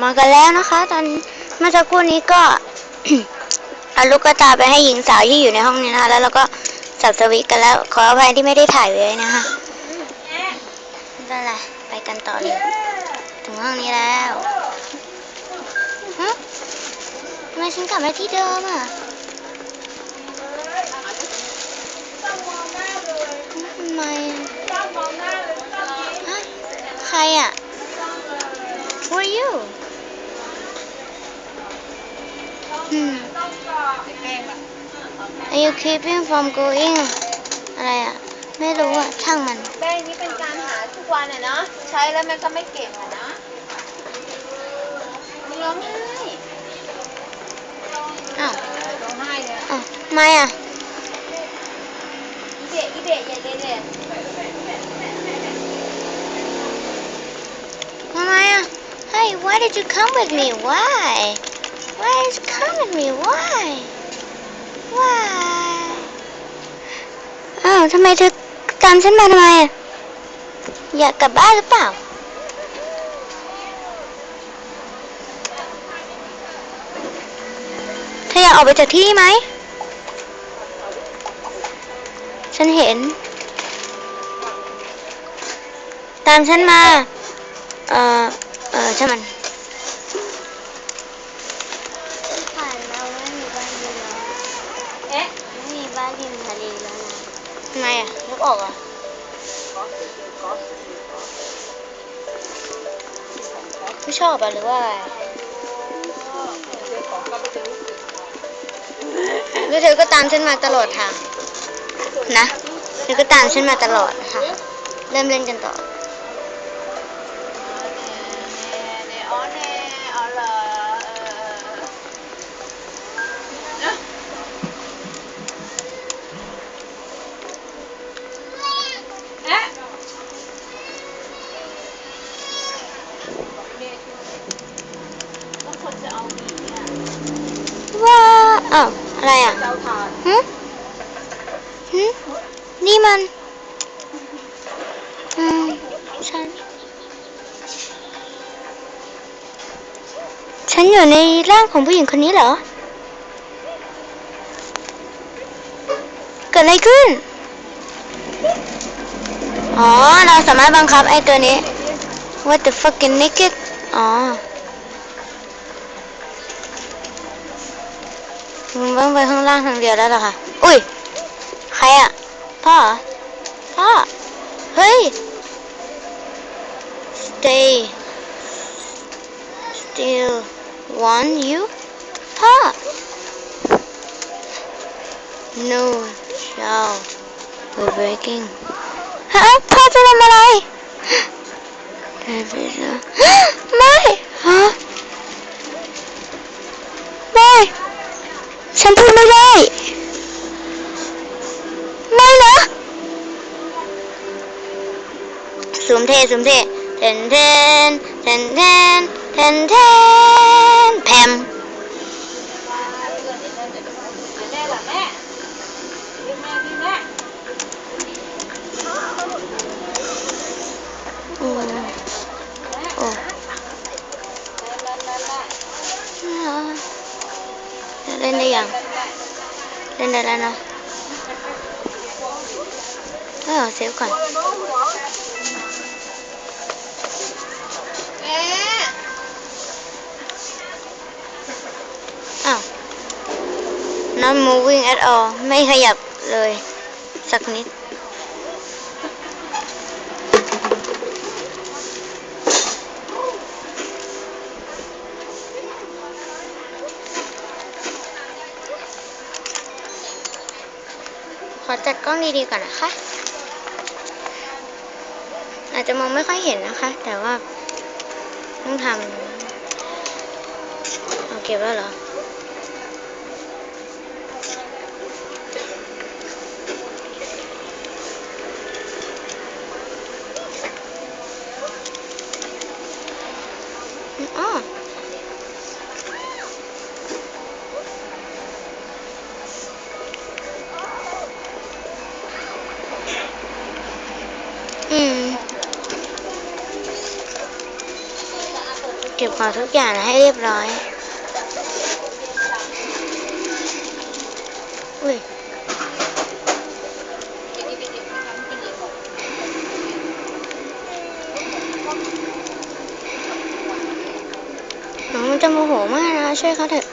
มากันแล้วนะคะ ตอนเมื่อสักครู่นี้ก็เอาลูกกระตาไปให้หญิงสาวที่อยู่ในห้องนี้นะคะ แล้วเราก็สับสวิตกันแล้ว ขออภัยที่ไม่ได้ถ่ายไว้นะคะไม่เป็นไรไปกันต่อเลย ถึงห้องนี้แล้วฮะทำไมฉันกลับมาที่เดิมอะทำไมใครอะ Who are you อืม Are you keeping from going อะไรอะ ไม่รู้อะ ช่างมัน แป้งนี่เป็นการหาทุกวันอะเนาะ ใช้แล้วมันก็ไม่เก่งอะนะไม่ร้องไห้อ้าวร้องไห้เลยอ้าวไม่อะ อีเดะอีเดะอย่าเดะเดะ ทำไมอ่ะ Hey why did you come with me why why did you come with me why why อ้าวทำไมเธอตามฉันมาทำไมอะอยากกลับบ้านหรือเปล่า เธออยากออกไปจากที่นี่ไหม ฉันเห็น ตามฉันมา เอ่อ อ่อช่างมันผ่านเราไม่มีบ้านริมแล้วเอ๊ะไม่มีบ้านริมทะเลแล้วนะทำไมอะนึกออกอะไม่ชอบอะหรือว่าอะไรแล้วเธอก็ตามฉันมาตลอดทางนะเธอก็ตามฉันมาตลอดค่ะเริ่มเล่นกันต่อ อ้าวอะไรอะเจ้าทานหึหึนี่มัน อืมฉัน ฉันอยู่ในร่างของผู้หญิงคนนี้เหรอ เกิดอะไรขึ้น อ๋อ เราสามารถบังคับไอ้ตัวนี้ What the fucking naked อ๋อ มึงต้องไปข้างล่างทางเดียวแล้วเหรอคะอุ้ย ใครอะ พ่อ พ่อ เฮ้ย stay still want you พ่อ no child we're breaking ฮะพ่อจะทำอะไรไม่ฮะไม่ ฉันพูดไม่ได้ ไม่นะสูมเทสูมเทเทนเทนเทนเทนเทนเทนแพมแม่ ล่นได้แล้วเนาะเออเซฟก่อนแม่อ้าว not moving at all ไม่ขยับเลย สักนิด อจัดกล้องดีๆก่อนนะคะ อาจจะมองไม่ค่อยเห็นนะคะ แต่ว่าต้องทำเอาเก็บแล้วเหรออ๋อ ก็ก็บของทุกอย่างให้เรียบร้อยอุ้ยน้องมันจะโมโหมากนะช่วยเขาเถอะ